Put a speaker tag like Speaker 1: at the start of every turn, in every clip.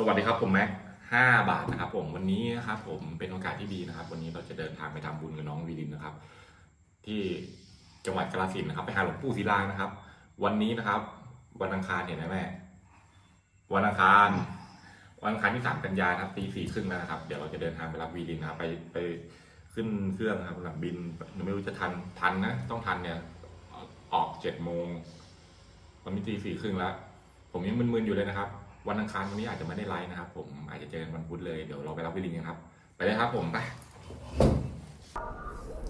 Speaker 1: สวัสดีครับผมแม็กห้าบาทนะครับผมวันนี้นะครับผมเป็นโอกาสที่ดีนะครับ วันนี้เราจะเดินทางไปทำบุญกับน้องวีรินนะครับ ที่จังหวัดกาฬสินธุ์นะครับ ไปหาหลวงปู่ศิลานะครับ วันนี้นะครับ วันอังคารเห็นไหมแม่วันอังคาร วันอังคารที่สามกันยายนครับตีสี่ครึ่งแล้วนะครับ เดี๋ยวเราจะเดินทางไปรับวีรินนะครับไปไปขึ้นเครื่องครับสำหรับบินไม่รู้จะทันทันนะต้องทันเนี่ย ออกเจ็ดโมงวันนี้ตีสี่ครึ่งแล้ว ผมยังมึนๆอยู่เลยนะครับ วันอังคารวันนี้อาจจะไม่ได้ไลฟ์นะครับ ผมอาจจะเจอกันวันพุธเลยเดี๋ยวเราไปรับวิลิงกันครับ ไปเลยครับผมไป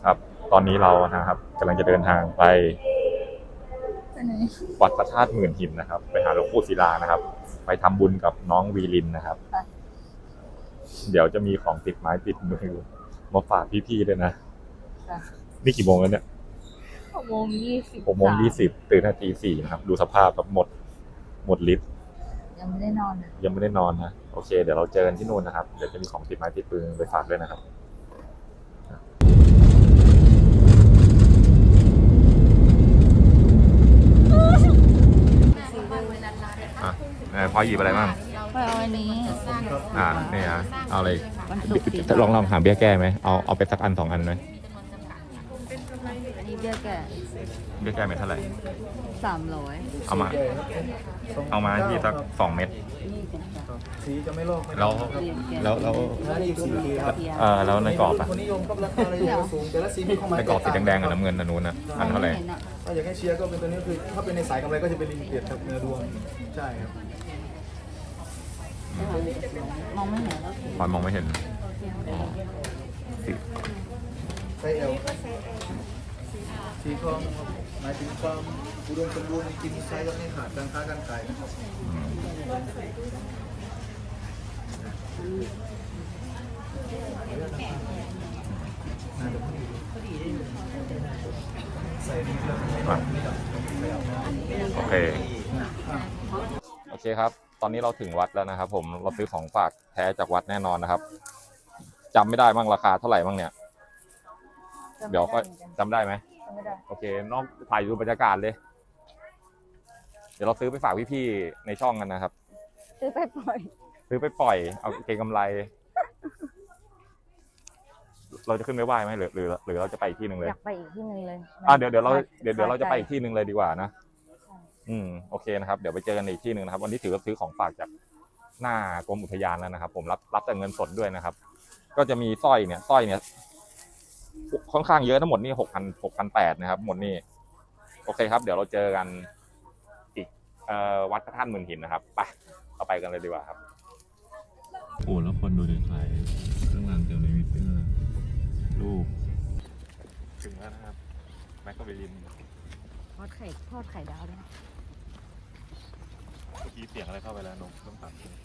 Speaker 1: ครับ ตอนนี้เรานะครับกำลังจะเดินทางไป
Speaker 2: ไปไหน
Speaker 1: วัดพระธาตุหมื่นหินนะครับ ไปหาหลวงปู่ศิลานะครับ ไปทำบุญกับน้องวีลินนะครับ เดี๋ยวจะมีของติดไม้ติดมือมาฝากพี่ๆด้วยนะ
Speaker 2: ค่ะ
Speaker 1: นี่กี่โมงแล้วเนี่ย
Speaker 2: หกโมงยี่สิบ
Speaker 1: หกโมงยี่สิบตื่นนาทีสี่นะครับ ดูสภาพแบบหมด หมดลิฟต์
Speaker 2: ยังไม่ได้นอนนะ
Speaker 1: ยังไม่ได้นอนนะโอเค เดี๋ยวเราเจอกันที่นู่นนะครับ เดี๋ยวจะมีของติดไม้ติดปืนไปฝากด้วยนะครับอะไหนพอหยิบอะไรบ้าง
Speaker 2: ไปเอาอันนี้
Speaker 1: อ่านี่ฮะเอาอะไร
Speaker 2: วันศุกร์สี
Speaker 1: ลองลองหาเบี้ยแก้ไหมเอาเอาไปสักอันสองอันไหม
Speaker 2: อันนี้เบี้ยแก่
Speaker 1: เบี้ยแก้เม็ดเท่าไหร่
Speaker 2: สามร้อย
Speaker 1: เอามา เอามาที่สักสองเม็ด
Speaker 3: สีจะไม่ลอกไม่
Speaker 1: แล้วแล้วแล้ว
Speaker 3: นะนี่สีครับ
Speaker 1: เออแล้วในกรอบอะ
Speaker 3: คนนิยมครับราคาเลยสูงแต่ละสีมีความหมาย
Speaker 1: ในกรอบสีแดงๆกับน้ำเงินอันนู้นนะอันเท่าไหร่
Speaker 3: ถ้าอยากให้เชียร์ก็เป็นตัวนี้คือถ้าเป็นในสายกำไรก็จะเป็นลิมิเต็ดครับเนื้อดวงใช่ครับ
Speaker 2: มองไม่เห็นแล้ว
Speaker 1: พอยมองไม่เห็นอ๋อสี
Speaker 3: ไซส์เอล สีทองครับหมายถึงความอุดมสมบูรณ์กินไซส์ก็ไม่ขาดการค้าการขายนะครับ
Speaker 1: อะโอเค โอเคครับ ตอนนี้เราถึงวัดแล้วนะครับผมเราซื้อของฝากแท้จากวัดแน่นอนนะครับจำไม่ได้บ้างราคาเท่าไหร่บ้างเนี่ย เดี๋ยวก็จำได้ไหม
Speaker 2: ไม่ได้
Speaker 1: โอเคน้องถ่ายดูบรรยากาศเลย เดี๋ยวเราซื้อไปฝากพี่ๆในช่องกันนะครับ
Speaker 2: ซื้อไปปล่อย
Speaker 1: ซื้อไปปล่อยเอาเกงกำไร เราจะขึ้นไปไหว้ไหมหรือหรือหรือเราจะไปอีกที่หนึ่งเลย
Speaker 2: อยากไปอีกที่หนึงเลย
Speaker 1: อะเดี๋ยวเดี๋ยวเราเดี๋ยวเดี๋ยวเราจะไปอีกที่หนึ่งเลยดีกว่านะอืมโอเคนะครับเดี๋ยวไปเจอกันอีกที่หนึ่งนะครับ วันนี้ถือว่าซื้อของฝากจากหน้ากรมอุทยานแล้วนะครับ ผมรับรับแต่เงินสดด้วยนะครับ ก็จะมีสร้อยเนี่ยสร้อยเนี่ย ค่อนข้างเยอะทั้งหมดนี่หกพันหกพันแปดนะครับ หมดนี่โอเคครับ เดี๋ยวเราเจอกันอีกเอ่อวัดพระธาตุหมื่นหินนะครับไปเราไปกันเลยดีกว่าครับโอ้แล้วคนดูเดินขายเครื่องรางเกี่ยวในวิเตอร์รูปถึงแล้วนะครับแมคคาเวลิน
Speaker 2: ทอดไข่ทอดไข่ดาวด้วย
Speaker 1: เมื่อกี้เสียงอะไรเข้าไปแล้วนกต้องตัดเลย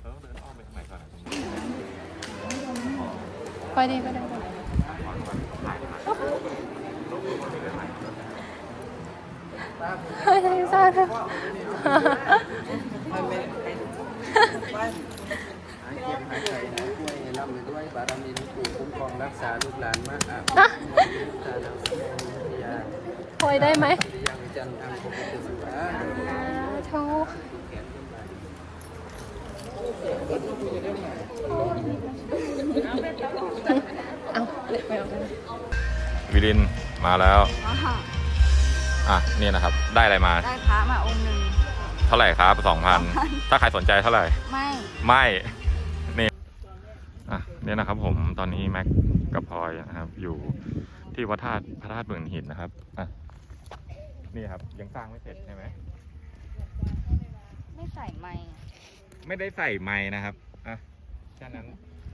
Speaker 1: เราต้องเดินอ้อมไปทางไหนก่อนอะตรงนี้
Speaker 2: ไปดีก็ได้เฮ้ยซ่าเถอะ
Speaker 4: หาเก็บหาไข่นะช่ให้ร่ำไปด้วยบารมีหลวงปู่คุ้มครองรักษาลูกหลานมาอาบตาลังสียา
Speaker 2: พอยได้ไหม
Speaker 4: จันทางปกติสุขา
Speaker 2: ทุกไปเอา
Speaker 1: วิลินมาแล้ว อะนี่นะครับ ได้อะไรมา
Speaker 2: ได้พระมาองค์หนึ่ง
Speaker 1: เท่าไหร่ครับสองพันถ้าใครสนใจเท่าไหร่
Speaker 2: ไม่
Speaker 1: ไม่ นี่ อะเนี่ยนะครับ ผม ตอนนี้แม็กกับพลอยนะครับ อยู่ที่วัดธาตุพระธาตุหมื่นหินนะครับ อะ นี่ครับ ยังสร้างไม่เสร็จใช่ไหม
Speaker 2: ไม่ใส่ไม้
Speaker 1: ไม่ได้ใส่ไม้นะครับ อะแค่นั้น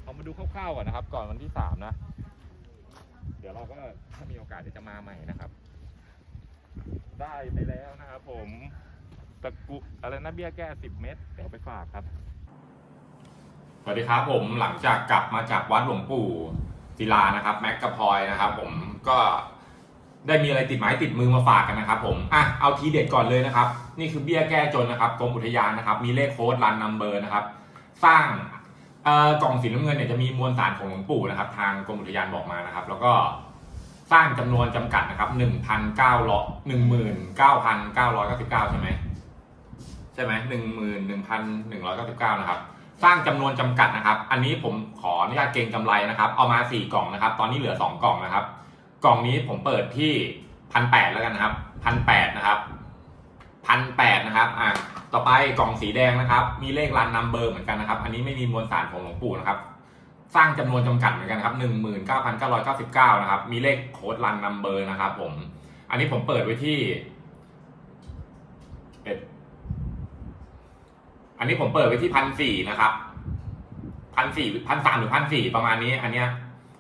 Speaker 1: เอามาดูคร่าวๆก่อนนะครับ ก่อนวันที่สามนะเดี๋ยวเรา ก็ถ้ามีโอกาสเดี๋ยวจะมาใหม่นะครับ ได้ไปแล้วนะครับผมตะกุอะไรนะเบี้ยแก้สิบเม็ดเดี๋ยวไปฝากครับ สวัสดีครับผมหลังจากกลับมาจากวัดหลวงปู่ศิลานะครับแม็กกับพอยนะครับ ผมก็ได้มีอะไรติดไม้ติดมือมาฝากกันนะครับ ผมอะเอาทีเด็ดก่อนเลยนะครับ นี่คือเบี้ยแก้จนนะครับกรมอุทยานนะครับ มีเลขโค้ดรันนัมเบอร์นะครับ สร้างกล่องสีน้ำเงินเนี่ยจะมีมวลสารของหลวงปู่นะครับ ทางกรมอุทยานบอกมานะครับ แล้วก็ สร้างจำนวนจำกัดนะครับหนึ่งพันเก้าร้อยหนึ่งหมื่นเก้าพันเก้าร้อยเก้าสิบเก้าใช่ไหมใช่ไหมหนึ่งหมื่นหนึ่งพันหนึ่งร้อยเก้าสิบเก้านะครับ สร้างจำนวนจำกัดนะครับ อันนี้ผมขออนุญาตเก็งกำไรนะครับ เอามาสี่กล่องนะครับ ตอนนี้เหลือสองกล่องนะครับ กล่องนี้ผมเปิดที่พันแปดแล้วกันนะครับพันแปดนะครับพันแปดนะครับ อ่าต่อไปกล่องสีแดงนะครับ มีเลขรันนัมเบอร์เหมือนกันนะครับ อันนี้ไม่มีมวลสารของหลวงปู่นะครับ สร้างจำนวนจำกัดเหมือนกันครับหนึ่งหมื่นเก้าพันเก้าร้อยเก้าสิบเก้านะครับ มีเลขโค้ดรันนัมเบอร์นะครับผม อันนี้ผมเปิดไว้ที่อันนี้ผมเปิดไว้ที่พันสี่นะครับพันสี่พันสามหรือพันสี่ประมาณนี้ อันเนี้ย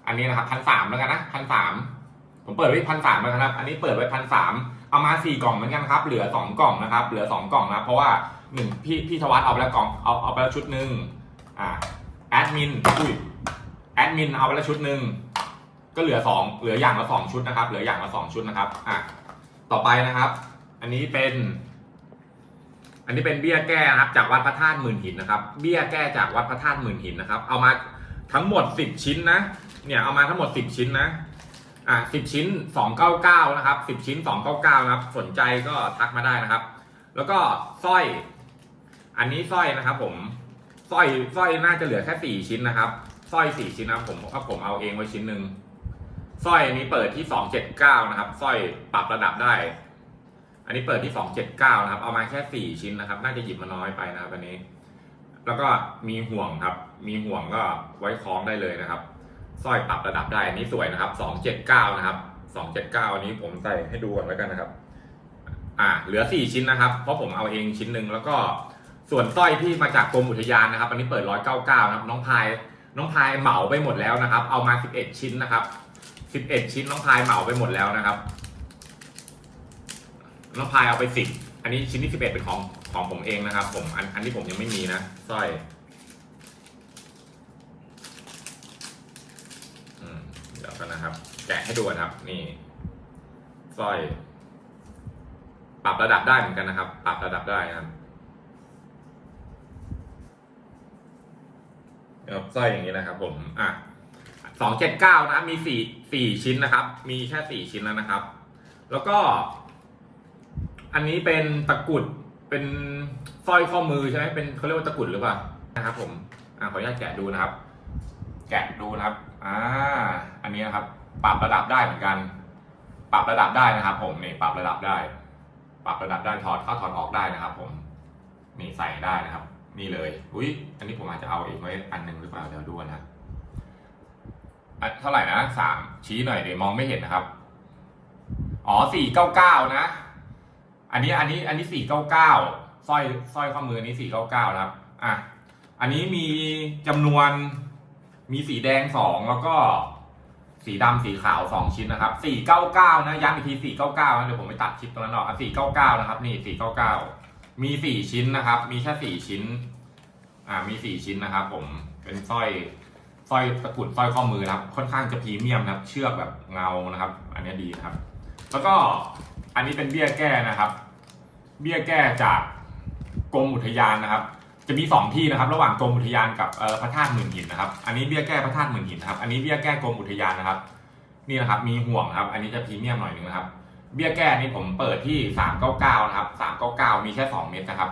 Speaker 1: อันนี้นะครับพันสามแล้วกันนะพันสามผมเปิดไว้พันสามแล้วกันะครับ อันนี้เปิดไว้พันสามเอามาสี่กล่องเหมือนกันครับ เหลือสองกล่องนะครับ เหลือสองกล่องนะเพราะว่าหนึ่งพี่พี่ธวัฒน์เอาไปแล้วกล่องเอาเอาไปแล้วชุดหนึ่งอ่าแอดมินอุ้ย แอดมินเอาไปล้วชุดหนึ่งก็เหลือสองเหลืออย่างละสองชุดนะครับ เหลืออย่างละสองชุดนะครับอะต่อไปนะครับ อันนี้เป็น อันนี้เป็นเบี้ยแก้นะครับ จากวัดพระธาตุหมื่นหินนะครับ เบี้ยแก้จากวัดพระธาตุหมื่นหินนะครับ เอามาทั้งหมดสิบชิ้นนะ เนี่ยเอามาทั้งหมดสิบชิ้นนะอะสิบชิ้นสองเก้าเก้านะครับสิบชิ้นสองเก้าเก้านะครับ สนใจก็ทักมาได้นะครับ แล้วก็สร้อย อันนี้สร้อยนะครับ ผมสร้อยสร้อยน่าจะเหลือแค่สี่ชิ้นนะครับ สร้อยสี่ชิ้นนะครับผมเพราะผมเอาเองไว้ชิ้นหนึ่งสร้อยอันนี้เปิดที่สองเจ็ดเก้านะครับสร้อยปรับระดับได้ อันนี้เปิดที่สองเจ็ดเก้านะครับ เอามาแค่สี่ชิ้นนะครับ น่าจะหยิบมาน้อยไปนะครับอันนี้ แล้วก็มีห่วงครับ มีห่วงก็ไว้คล้องได้เลยนะครับสร้อยปรับระดับได้อันนี้สวยนะครับ279นะครับ279อันนี้ผมใส่ให้ดูก่อนแล้วกันนะครับ อ่า เหลือ4ชิ้นนะครับ เพราะผมเอาเองชิ้นหนึ่งแล้วก็ส่วนสร้อยที่มาจากกรมอุทยานนะครับ อันนี้เปิด199นะครับ น้องพาย น้องพายเหมาไปหมดแล้วนะครับ เอามา 11 ชิ้นนะครับ 11 ชิ้นน้องพายเหมาไปหมดแล้วนะครับ น้องพายเอาไป 10 อันนี้ชิ้นที่ 11 เป็นของของผมเองนะครับ ผมอันอันที่ผมยังไม่มีนะสร้อยอืมเดี๋ยวกันนะครับ แกะให้ดูนะครับ นี่สร้อย ปรับระดับได้เหมือนกันนะครับ ปรับระดับได้นะครับ ครับสร้อยอย่างนี้นะครับ ผมอะสองเจ็ดเก้านะมีสี่สี่ชิ้นนะครับ มีแค่สี่ชิ้นแล้วนะครับ แล้วก็ อันนี้เป็นตะกรุดเป็นสร้อยข้อมือใช่ไหมเป็นเขาเรียกว่าตะกรุดหรือเปล่านะครับ ผมอะขออนุญาตแกะดูนะครับ แกะดูนะครับอ่าอันนี้นะครับ ปรับระดับได้เหมือนกัน ปรับระดับได้นะครับ ผมนี่ปรับระดับได้ ปรับระดับได้ถอดเข้าถอดออกได้นะครับ ผมนี่ใส่ได้นะครับ นี่เลย อุ้ยอันนี้ผมอาจจะเอาอีกไว้อันหนึ่งหรือเปล่าเดี๋ยวดูนะอันเท่าไหร่นะสามชี้หน่อยเดี๋ยวมองไม่เห็นนะครับ อ๋อสี่เก้าเก้านะ อันนี้อันนี้อันนี้สี่เก้าเก้าสร้อยสร้อยข้อมือนี้สี่เก้าเก้านะครับ อะ อันนี้มีจำนวนมีสีแดงสองแล้วก็สีดำสีขาวสองชิ้นนะครับสี่เก้าเก้านะย้ำอีกทีสี่เก้าเก้านะเดี๋ยวผมไปตัดคลิปตรงนั้นออกสี่เก้าเก้านะครับ นี่สี่เก้าเก้า มีสี่ชิ้นนะครับ มีแค่สี่ชิ้น อ่า มีสี่ชิ้นนะครับ ผม เป็นสร้อยสร้อยตะกุดสร้อยข้อมือนะครับ ค่อนข้างจะพรีเมียมนะครับ เชือกแบบเงานะครับ อันนี้ดีนะครับ แล้วก็อันนี้เป็นเบี้ยแก้นะครับ เบี้ยแก้จากกรมอุทยานนะครับ จะมีสองที่นะครับ ระหว่างกรมอุทยานกับพระธาตุหมื่นหินนะครับ อันนี้เบี้ยแก้พระธาตุหมื่นหินนะครับ อันนี้เบี้ยแก้กรมอุทยานนะครับ นี่นะครับ มีห่วงครับ อันนี้จะพรีเมียมหน่อยนึงนะครับ เบี้ยแก้นี่ผมเปิดที่สามเก้าเก้านะครับสามเก้าเก้ามีแค่สองเม็ดนะครับ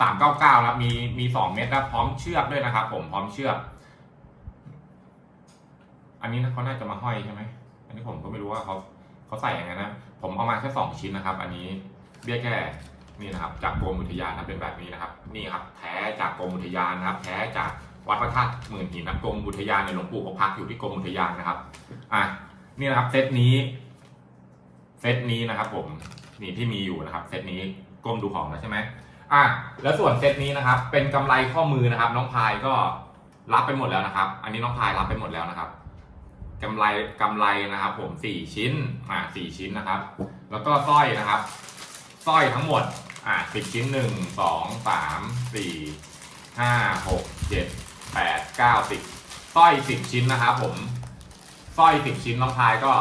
Speaker 1: สามเก้าเก้าครับมีมีสองเม็ดนะพร้อมเชือกด้วยนะครับ ผมพร้อมเชือก อันนี้เขาน่าจะมาห้อยใช่ไหมอันนี้ผมก็ไม่รู้ว่าเขาเขาใส่ยังไงนะผมเอามาแค่สองชิ้นนะครับ อันนี้เบี้ยแก้นี่นะครับ จากกรมอุทยานนะเป็นแบบนี้นะครับ นี่ครับแท้จากกรมอุทยานนะครับ แท้จากวัดพระธาตุหมื่นหินนะกรมอุทยานในหลวงปู่เขาพักอยู่ที่กรมอุทยานนะครับ อะนี่นะครับเซตนี้ เซตนี้นะครับผมนี่ที่มีอยู่นะครับเซตนี้ก้มดูของแล้วใช่ไหมอะแล้วส่วนเซตนี้นะครับ เป็นกำไรข้อมือนะครับ น้องพายก็รับไปหมดแล้วนะครับ อันนี้น้องพายรับไปหมดแล้วนะครับกำไรกำไรนะครับ ผมสี่ชิ้นอะสี่ชิ้นนะครับ แล้วก็สร้อยนะครับสร้อยทั้งหมดอะสิบชิ้นหนึ่งสองสามสี่ห้าหกเจ็ดแปดเก้าสิบสร้อยสิบชิ้นนะครับ ผมสร้อยสิบชิ้นน้องพายก็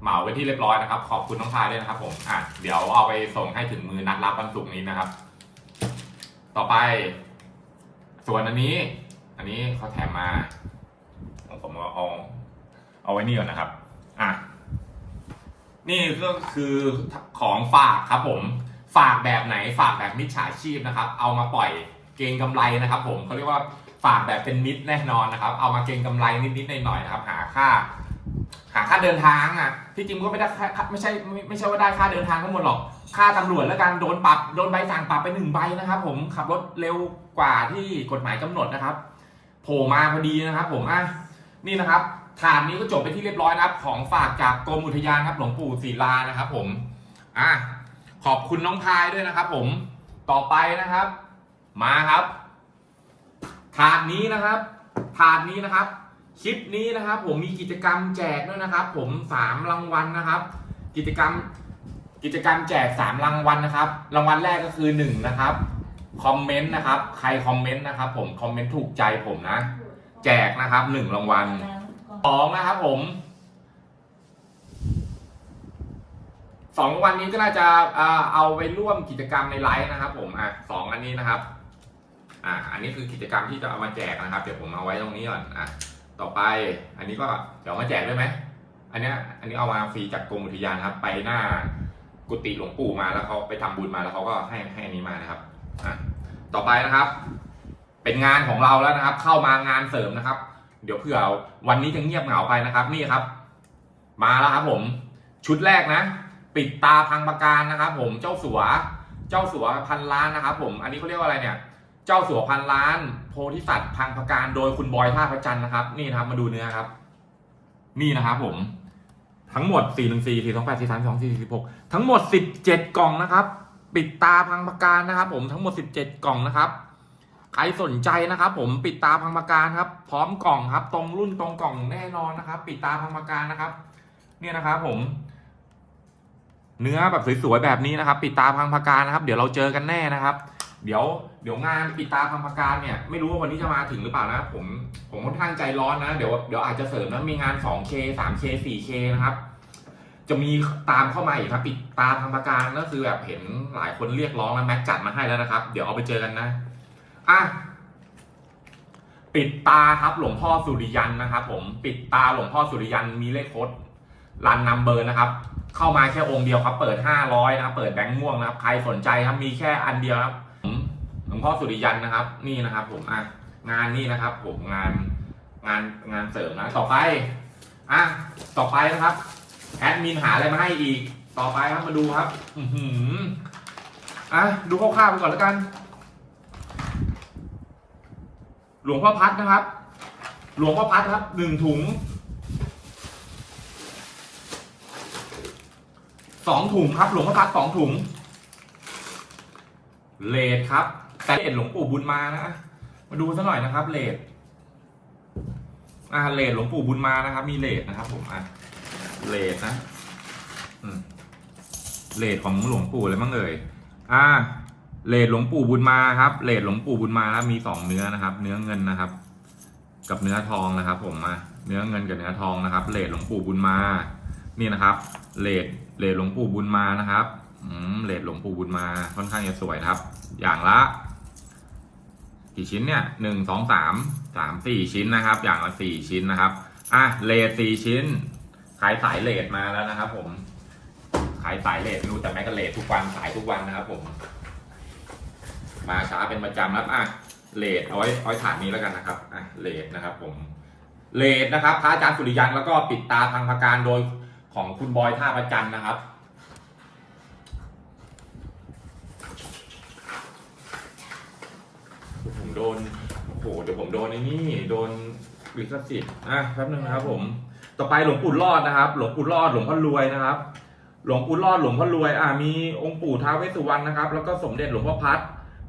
Speaker 1: เหมาไปที่เรียบร้อยนะครับ ขอบคุณน้องพายด้วยนะครับ ผมอะเดี๋ยวเอาไปส่งให้ถึงมือนัดรับวันศุกร์นี้นะครับ ต่อไป ส่วนอันนี้ อันนี้เขาแถมมาผมเอาเอาเอาไว้นี่ก่อนนะครับ อะ นี่ก็คือของฝากครับผม ฝากแบบไหน ฝากแบบมิจฉาชีพนะครับ เอามาปล่อยเกงกำไรนะครับ ผมเขาเรียกว่าฝากแบบเป็นมิตรแน่นอนนะครับ เอามาเกงกำไรนิดๆหน่อยๆนะครับ หาค่า หาค่าเดินทางอะที่จริงก็ไม่ได้ไม่ใช่ไม่ใช่ว่าได้ค่าเดินทางทั้งหมดหรอก ค่าตำรวจแล้วกันโดนปรับโดนใบสั่งปรับไปหนึ่งใบนะครับ ผมขับรถเร็วกว่าที่กฎหมายกำหนดนะครับโผล่มาพอดีนะครับ ผมอะนี่นะครับถามนี้ก็จบไปที่เรียบร้อยนะครับ ของฝากจากกรมอุทยานครับหลวงปู่ศิลานะครับ ผมอะขอบคุณน้องพายด้วยนะครับ ผมต่อไปนะครับ มาครับ ถาดนี้นะครับ ถาดนี้นะครับ คลิปนี้นะครับ ผมมีกิจกรรมแจกด้วยนะครับ ผมสามรางวัลนะครับ กิจกรรมกิจกรรมแจกสามรางวัลนะครับ รางวัลแรกก็คือหนึ่งนะครับคอมเมนต์นะครับ ใครคอมเมนต์นะครับ ผมคอมเมนต์ถูกใจผมนะ แจกนะครับหนึ่งรางวัลสองนะครับ ผมสองรางวัลนี้ก็น่าจะเอาไปร่วมกิจกรรมในไลฟ์นะครับ ผมอะสองอันนี้นะครับ อะอันนี้คือกิจกรรมที่จะเอามาแจกนะครับ เดี๋ยวผมเอาไว้ตรงนี้ก่อนอะ ต่อไปอันนี้ก็เดี๋ยวมาแจกได้ไหมอันนี้อันนี้เอามาฟรีจากกรมอุทยานครับ ไปหน้ากุฏิหลวงปู่มาแล้วเขาไปทำบุญมาแล้วเขาก็ให้ให้อันนี้มานะครับอะต่อไปนะครับ เป็นงานของเราแล้วนะครับ เข้ามางานเสริมนะครับ เดี๋ยวเผื่อวันนี้จะเงียบเหงาไปนะครับ นี่ครับ มาแล้วครับ ผมชุดแรกนะ ปิดตาพังประการนะครับ ผมเจ้าสัว เจ้าสัวพันล้านนะครับ ผม อันนี้เขาเรียกว่าอะไรเนี่ย จ้าสัวพันล้าน โพธิสัตว์พังประการโดยคุณบอยท่าพระจันทร์นะครับ นี่นะครับมาดูเนื้อครับ นี่นะครับผม ทั้งหมด 4 1 4 4 2 8 4 3 2 4 4 6 ทั้งหมด 17 กล่องนะครับ ปิดตาพังประการนะครับ ผมทั้งหมด 17 กล่องนะครับใครสนใจนะครับ ผมปิดตาพังประการครับ พร้อมกล่องครับ ตรงรุ่นตรงกล่องแน่นอนนะครับ ปิดตาพังประการนะครับ เนี่ยนะครับ ผม เนื้อแบบสวยๆแบบนี้นะครับ ปิดตาพังประการนะครับ เดี๋ยวเราเจอกันแน่นะครับ เดี๋ยวเดี๋ยวงานปิดตาพังประการเนี่ยไม่รู้ว่าวันนี้จะมาถึงหรือเปล่านะผมผมค่อนข้างใจร้อนนะเดี๋ยวเดี๋ยวอาจจะเสริมนะมีงาน 2K 3K 4K นะครับ จะมีตามเข้ามาอีกครับปิดตาพังประการก็คือแบบเห็นหลายคนเรียกร้องแล้วแม็กจัดมาให้แล้วนะครับ เดี๋ยวเอาไปเจอกันนะอะปิดตาครับหลวงพ่อสุริยันนะครับ ผมปิดตาหลวงพ่อสุริยันมีเลขโค้ดรันนัมเบอร์นะครับ เข้ามาแค่องค์เดียวครับ เปิด 500 นะครับ เปิดแบงค์ม่วงนะครับ ใครสนใจครับมีแค่อันเดียวนะครับ หลวงพ่อสุริยันนะครับ นี่นะครับ ผมอะงานนี่นะครับ ผมงานงานงานเสริมนะต่อไปอะต่อไปนะครับแอดมินหาอะไรมาให้อีก ต่อไปครับมาดูครับ อือหืออะดูคร่าวๆไปก่อนแล้วกัน หลวงพ่อพัดนะครับ หลวงพ่อพัดครับหนึ่งถุงสองถุงครับ หลวงพ่อพัดสองถุง เลดครับ แต่เลดหลวงปู่บุญมานะ มาดูซะหน่อยนะครับเลดอ่าเลดหลวงปู่บุญมานะครับ มีเลดนะครับ ผมอะเลดนะเลดของหลวงปู่อะไรบ้างเอ่ยอ่าเลดหลวงปู่บุญมาครับเลดหลวงปู่บุญมานะมีสองเนื้อนะครับ เนื้อเงินนะครับ กับเนื้อทองนะครับ ผมมาเนื้อเงินกับเนื้อทองนะครับเลดหลวงปู่บุญมา นี่นะครับเลดเลดหลวงปู่บุญมานะครับ อืมเลดหลวงปู่บุญมาค่อนข้างจะสวยนะครับ อย่างละ กี่ชิ้นเนี่ยหนึ่งสองสามสามสี่ชิ้นนะครับ อย่างละสี่ชิ้นนะครับอะเลดสี่ชิ้น ขายสายเลดมาแล้วนะครับ ผม ขายสายเลดรู้แต่แม่ก็เลดทุกวันสายทุกวันนะครับ ผม มาช้าเป็นประจำครับอะเลดเอาไว้เอาไว้ถาดนี้แล้วกันนะครับอะเลดนะครับ ผมเลดนะครับพระอาจารย์สุริยันแล้วก็ปิดตาพังพการโดยของคุณบอยท่าประจันนะครับ ผม โดนโอ้โหเดี๋ยวผมโดนไอ้นี่โดนลิขสิทธิ์อะแป๊บนึงนะครับ ผม ต่อไปหลวงปู่รอดนะครับ หลวงปู่รอดหลวงพ่อรวยนะครับ หลวงปู่รอดหลวงพ่อรวยอ่ามีองค์ปู่ท้าวเวสสุวรรณนะครับ แล้วก็สมเด็จหลวงพ่อพัด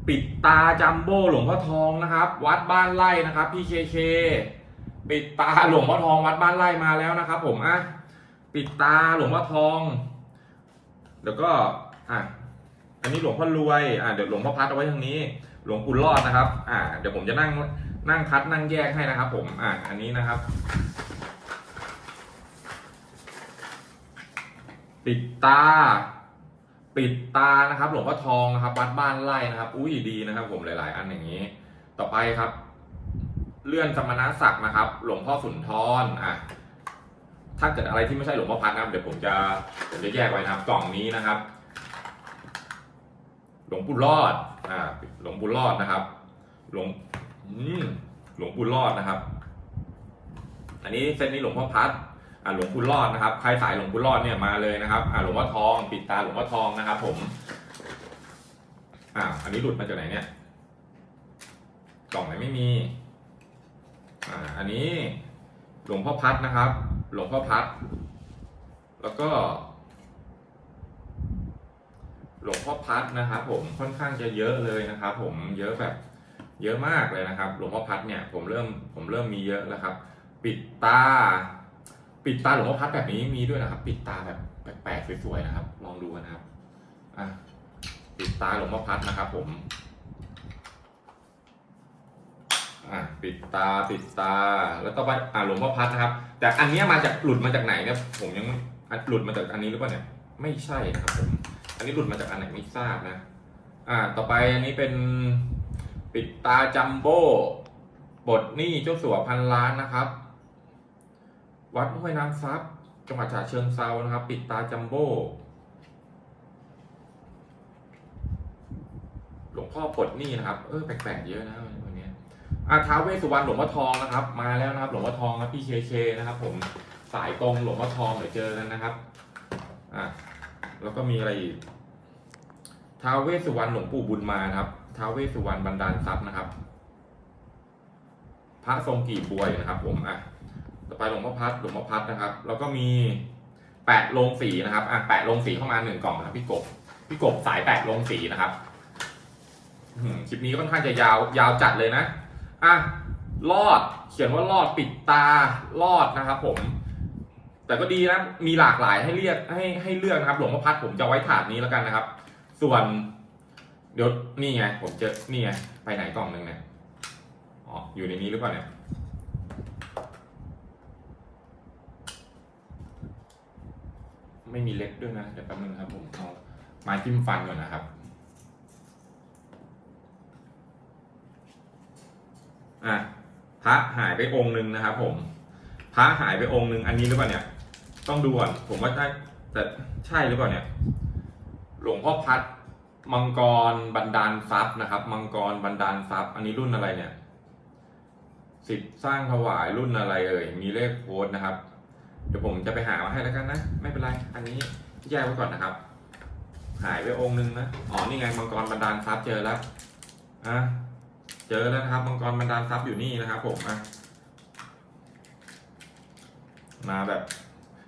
Speaker 1: ปิดตาจัมโบ้หลวงพ่อทองนะครับ วัดบ้านไร่นะครับพี่เคเคปิดตาหลวงพ่อทองวัดบ้านไร่มาแล้วนะครับ ผมอะปิดตาหลวงพ่อทอง แล้วก็อะอันนี้หลวงพ่อรวยอ่าเดี๋ยวหลวงพ่อพัดเอาไว้ทางนี้ หลวงปู่รอดนะครับ อ่า เดี๋ยวผมจะนั่งนั่งคัดนั่งแยกให้นะครับ ผม อ่า อันนี้นะครับ ปิดตา ปิดตานะครับ หลวงพ่อทองนะครับวัดบ้านไร่นะครับ อุ้ยดีนะครับ ผมหลาย ๆ อันอย่างนี้ ต่อไปครับ เลื่อนสมณศักดิ์นะครับ หลวงพ่อสุนทร อะถ้าเกิดอะไรที่ไม่ใช่หลวงพ่อพัดนะครับ เดี๋ยวผมจะผมจะแยกไว้นะครับ กล่องนี้นะครับ หลวงปู่รอดอ่าหลวงปู่รอดนะครับ หลวงอืมหลวงปู่รอดนะครับ อันนี้เซตนี้หลวงพ่อพัดอ่าหลวงปู่รอดนะครับใครสายหลวงปู่รอดเนี่ยมาเลยนะครับอ่าหลวงพ่อทองปิดตาหลวงพ่อทองนะครับ ผมอ่าอันนี้หลุดมาจากไหนเนี่ยกล่องไหนไม่มีอ่าอันนี้หลวงพ่อพัดนะครับ หลวงพ่อพัด แล้วก็ หลวงพ่อพัดนะครับผมค่อนข้างจะเยอะเลยนะครับผมเยอะแบบเยอะมากเลยนะครับ หลวงพ่อพัดเนี่ยผมเริ่มผมเริ่มมีเยอะแล้วครับ ปิดตา ปิดตาหลวงพ่อพัดแบบนี้มีด้วยนะครับ ปิดตาแบบแปลกๆสวยๆนะครับ ลองดูนะครับอะปิดตาหลวงพ่อพัดนะครับ ผมอะปิดตาปิดตา แล้วต่อไปอะหลวงพ่อพัดนะครับ แต่อันนี้มาจากหลุดมาจากไหนเนี่ยผมยังหลุดมาจากอันนี้หรือเปล่าเนี่ยไม่ใช่นะครับผม อันนี้หลุดมาจากอันไหนไม่ทราบนะ อ่า ต่อไปอันนี้เป็นปิดตาจัมโบ้บทหนี้เจ้าสัวพันล้านนะครับ วัดห้วยน้ำซับจังหวัดฉะเชิงเซานะครับ ปิดตาจัมโบ้หลวงพ่อปลดหนี้นะครับ เออแปลกๆเยอะนะวันนี้อาท้าวเวสุวรรณหลวงพ่อทองนะครับ มาแล้วนะครับ หลวงพ่อทองครับพี่เคเคนะครับ ผมสายตรงหลวงพ่อทองเดี๋ยวเจอกันนะครับ อะ แล้วก็มีอะไรอีกท้าวเวสสุวรรณหลวงปู่บุญมานะครับท้าวเวสสุวรรณบันดาลทรัพย์นะครับ พระทรงกี่บวยนะครับ ผมอะต่อไปหลวงพ่อพัดหลวงพ่อพัดนะครับ แล้วก็มีแปะลงสีนะครับอะแปะลงสีเข้ามาหนึ่งกล่องนะครับพี่กบพี่กบสายแปะลงสีนะครับคลิปนี้ค่อนข้างจะยาวยาวจัดเลยนะอะรอดเขียนว่ารอดปิดตารอดนะครับ ผม แต่ก็ดีนะมีหลากหลายให้เรียกให้ให้เลือกนะครับ หลวงพ่อพัดผมจะไว้ถาดนี้แล้วกันนะครับ ส่วนเดี๋ยวนี่ไง ผมเจอนี่ไงไปไหนกล่องหนึ่งเนี่ยอ๋ออยู่ในนี้หรือเปล่าเนี่ยไม่มีเล็กด้วยนะเดี๋ยวแป๊บนึงครับผมเอาไม้จิ้มฟันก่อนนะครับ อะพระหายไปองค์หนึ่งนะครับผมพระหายไปองค์หนึ่งอันนี้หรือเปล่าเนี่ย ต้องดูก่อนผมว่าได้แต่ใช่หรือเปล่าเนี่ย หลวงพ่อพัด มังกรบันดาลทรัพย์นะครับ มังกรบันดาลทรัพย์ อันนี้รุ่นอะไรเนี่ยสิทธิ์สร้างถวายรุ่นอะไรเอ่ยมีเลขโค้ดนะครับ เดี๋ยวผมจะไปหามาให้แล้วกันนะ ไม่เป็นไร อันนี้แยกไว้ก่อนนะครับ หายไปองค์นึงนะอ๋อนี่ไงมังกรบันดาลทรัพย์เจอแล้วอะเจอแล้วนะครับมังกรบันดาลทรัพย์อยู่นี่นะครับ ผมอะมาแบบ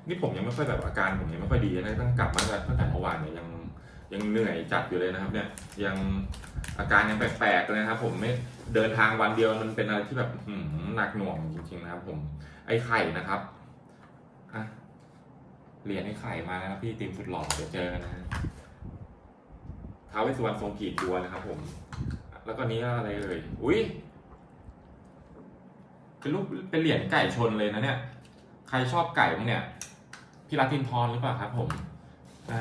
Speaker 1: นี่ผมยังไม่ค่อยแบบอาการผมยังไม่ค่อยดีนะตั้งกลับมาตั้งแต่เมื่อวานเนี่ยยังยังเหนื่อยจัดอยู่เลยนะครับ เนี่ยยังอาการยังแปลกๆเลยนะครับ ผมไม่เดินทางวันเดียวมันเป็นอะไรที่แบบหือหนักหน่วงจริงๆนะครับ ผม ไอ้ไข่นะครับอะเหรียญไอ้ไข่มานะครับพี่ติมสุดหล่อเดี๋ยวเจอกันนะฮะท้าวเวสสุวรรณทรงกีดบัวนะครับ ผม แล้วก็นี้อะไรเอ่ยอุ้ยเป็นรูปเป็นเหรียญไก่ชนเลยนะเนี่ย ใครชอบไก่บ้างเนี่ย พี่รัตินทรหรือเปล่าครับ ผม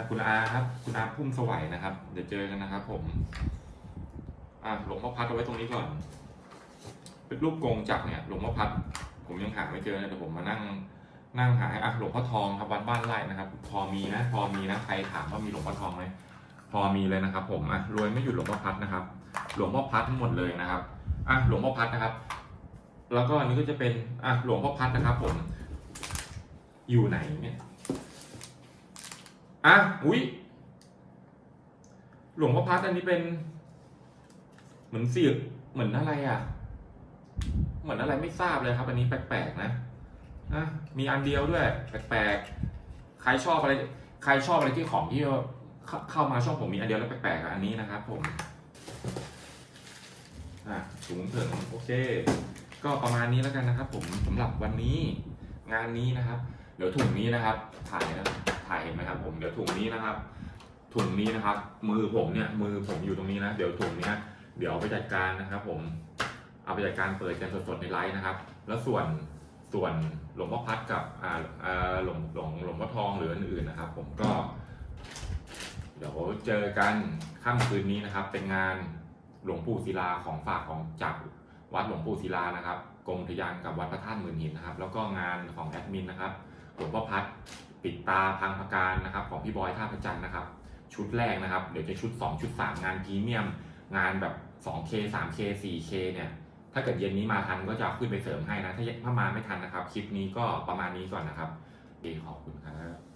Speaker 1: คุณอาครับ คุณอาพุ่มสวัยนะครับ เดี๋ยวเจอกันนะครับผม อ่าหลวงพ่อพัดเอาไว้ตรงนี้ก่อน เป็นรูปกงจักเนี่ยหลวงพ่อพัด ผมยังหาไม่เจอเลยเดี๋ยวผมมานั่งนั่งหาอะหลวงพ่อทองครับวัดบ้านไร่นะครับ พอมีนะ พอมีนะใครถามว่ามีหลวงพ่อทองไหมพอมีเลยนะครับ ผมอะรวยไม่หยุดหลวงพ่อพัดนะครับ หลวงพ่อพัดทั้งหมดเลยนะครับอะหลวงพ่อพัดนะครับ แล้วก็อันนี้ก็จะเป็นอะหลวงพ่อพัดนะครับ ผม อยู่ไหนเนี่ย อะอุ้ยหลวงพ่อพัดอันนี้เป็น เหมือนเสีเหมือนอะไรอะ เหมือนอะไรไม่ทราบเลยครับ อันนี้แปลกๆนะอะมีอันเดียวด้วย แปลกๆใครชอบอะไรใครชอบอะไรที่ของที่เข้ามาช่องผมมีอันเดียวแล้วแปลกๆอันนี้นะครับผมอะถุงถิงโอเค ก็ประมาณนี้แล้วกันนะครับ ผมสำหรับวันนี้งานนี้นะครับ เดี๋ยวถุงนี้นะครับ ถ่ายนะ ถ่ายเห็นไหมครับผมเดี๋ยวถุงนี้นะครับ ถุงนี้นะครับ มือผมเนี่ยมือผมอยู่ตรงนี้นะเดี๋ยวถุงเนี้ยเดี๋ยวไปจัดการนะครับ ผมเอาไปจัดการเปิดกันสดๆในไลฟ์นะครับ แล้วส่วนส่วนหลวงพ่อพัดกับอ่าอ่าหลวงหลวงหลวงพ่อทองหรืออื่นๆนะครับ ผมก็ เดี๋ยวเจอกันค่ำคืนนี้นะครับ เป็นงานหลวงปู่ศิลาของฝากของจากวัดหลวงปู่ศิลานะครับกรมอุทยานกับวัดพระธาตุหมื่นหินนะครับ แล้วก็งานของแอดมินนะครับกลวงพ่อพัด ปิดตาพังพการนะครับของพี่บอยท่าพระจันทร์นะครับ ชุดแรกนะครับ เดี๋ยวจะชุด 2 ชุด 3 งานพรีเมียม งานแบบ 2K 3K 4K เนี่ย ถ้าเกิดเย็นนี้มาทันก็จะขึ้นไปเสริมให้นะ ถ้าถ้ามาไม่ทันนะครับ คลิปนี้ก็ประมาณนี้ก่อนนะครับโอเคขอบคุณครับ